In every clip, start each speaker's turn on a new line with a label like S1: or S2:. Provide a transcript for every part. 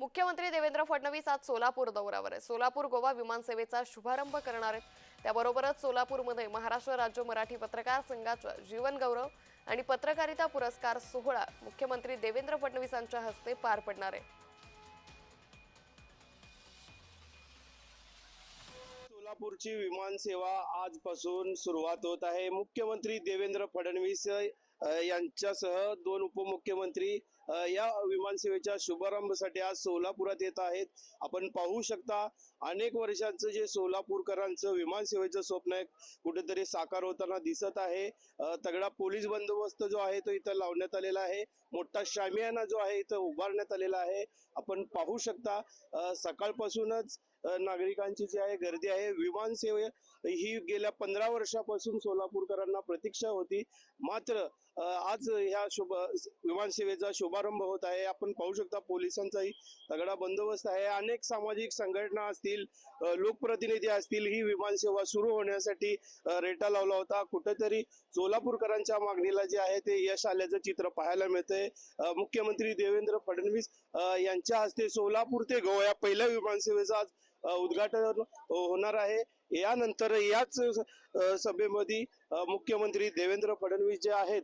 S1: मुख्यमंत्री देवेंद्र फडणवीस आज सोलापूर दौऱ्यावर आहे सोलापूर गोवा विमानसेवेचा शुभारंभ करणार आहेत. त्याबरोबरच सोलापूरमध्ये महाराष्ट्र राज्य मराठी पत्रकार संघाचा जीवनगौरव आणि पत्रकारिता पुरस्कार सोहळा मुख्यमंत्री देवेंद्र फडणवीसांच्या हस्ते पार पडणार आहे.
S2: सोलापूरची विमानसेवा आजपासून सुरुवात होत आहे. मुख्यमंत्री देवेंद्र फडणवीस यांच्यासह दोन उपमुख्यमंत्री या विमानसेवेच्या शुभारंभासाठी आज सोलापुरात येत आहेत. आपण पाहू शकता अनेक वर्षांचं जे सोलापूरकरांचं विमानसेवेचं स्वप्न आहे कुठेतरी साकार होताना दिसत आहे. तगडा पोलीस बंदोबस्त जो आहे तो इथं लावण्यात आलेला आहे. मोठा शामियाना जो आहे इथं उभारण्यात आलेला आहे. आपण पाहू शकता सकाळपासूनच नागरिकांची जी आहे गर्दी आहे विमानसेवे ही गेल्या पंधरा वर्षापासून सोलापूरकरांना प्रतीक्षा होती. मात्र आज ह्या शुभ विमानसेवेचा शुभारंभ होत आहे. आपण पाहू शकता पोलिसांचाही तगडा बंदोबस्त आहे. अनेक सामाजिक संघटना असतील लोकप्रतिनिधी असतील ही विमानसेवा सुरू होण्यासाठी रेटा लावला होता. कुठेतरी सोलापूरकरांच्या मागणीला जे आहे ते यश आल्याचं चित्र पाहायला मिळतंय. मुख्यमंत्री देवेंद्र फडणवीस यांच्या हस्ते सोलापूर ते गोवा या पहिल्या विमानसेवेचा आज उद्घाटन हो, होणार आहे. यानंतर याच सभेमध्ये मुख्यमंत्री देवेंद्र फडणवीस जे आहेत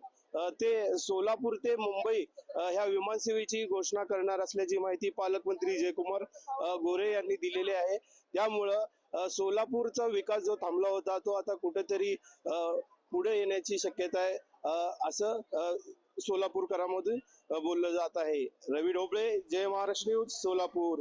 S2: ते सोलापूर ते मुंबई ह्या विमानसेवेची घोषणा करणार असल्याची माहिती पालकमंत्री जयकुमार गोरे यांनी दिलेली आहे. त्यामुळं सोलापूरचा विकास जो थांबला होता तो आता कुठेतरी पुढे येण्याची शक्यता आहे असं अ, सोलापूरकरांमधून बोललं जात आहे. रवी ढोबळे जय महाराष्ट्र न्यूज सोलापूर.